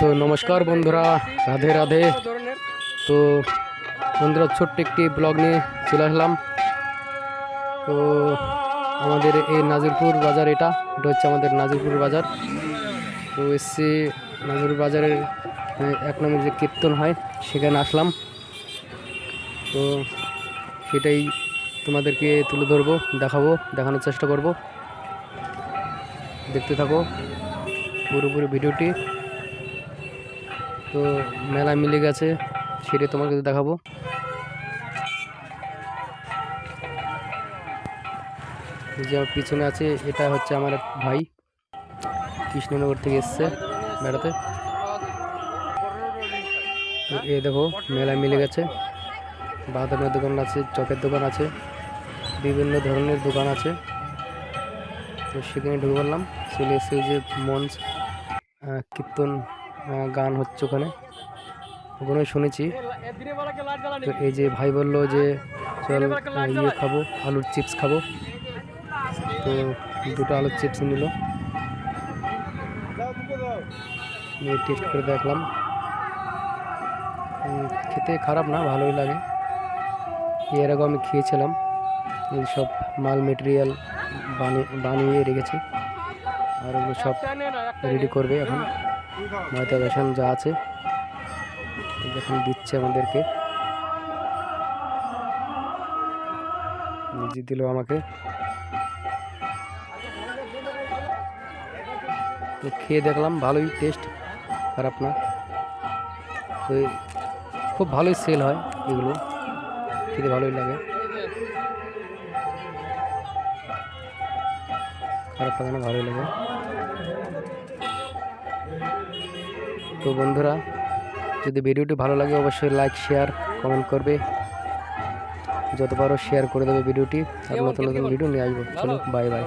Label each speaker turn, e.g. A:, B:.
A: তো নমস্কার বন্ধুরা, রাধে রাধে। তো বন্ধুরা, ছোট্ট একটি ব্লগ নিয়ে চলে আসলাম। তো আমাদের এই নাজিরপুর বাজার এটা এটা হচ্ছে আমাদের নাজিরপুর বাজার। তো এসছি নাজিরপুর বাজারের এক নম্বর যে কীর্তন হয়, সেখানে আসলাম। তো সেটাই তোমাদেরকে তুলে ধরবো, দেখাবো, দেখানোর চেষ্টা করব। দেখতে থাকো পুরোপুরি ভিডিওটি। তো মেলা মিলে গেছে সেটা তোমাকে দেখাবো। যে আমার পিছনে আছে, এটা হচ্ছে আমার এক ভাই, কৃষ্ণনগর থেকে এসছে বেড়াতে তো এ দেখো, মেলা মিলে গেছে। বাদামের দোকান আছে, চপের দোকান আছে, বিভিন্ন ধরনের দোকান আছে। তো সেখানে ঢুকে পড়লাম, চলে এসে যে মঞ্চ কীর্তন গান হচ্ছে ওখানে। ওখানে শুনেছি। তো এই যে ভাই বলল যে, চল ইয়ে খাব, আলুর চিপস খাব। তো দুটো আলুর চিপস নিল। টেস্ট করে দেখলাম। খেতে খারাপ না, ভালোই লাগে। এর আগে আমি খেয়েছিলাম। এই সব মাল মেটেরিয়াল বানিয়ে বানিয়ে রেখেছি। আর ওগুলো সব রেডি করবে এখন। ময়দা বেসন যা আছে যখন দিচ্ছে আমাদেরকে। নিজে দিল আমাকে। তো খেয়ে দেখলাম, ভালোই টেস্ট খারাপ না। তো খুব ভালোই সেল হয় এগুলো, খেতে ভালোই লাগে। খারাপ লাগে না ভালোই লাগে তো বন্ধুরা যদি ভিডিওটি ভালো লাগে অবশ্যই লাইক শেয়ার কমেন্ট করবে। যত পারো শেয়ার করে দেবে ভিডিওটি আর নতুন নতুন ভিডিও নিয়ে আসব। চলো বাই বাই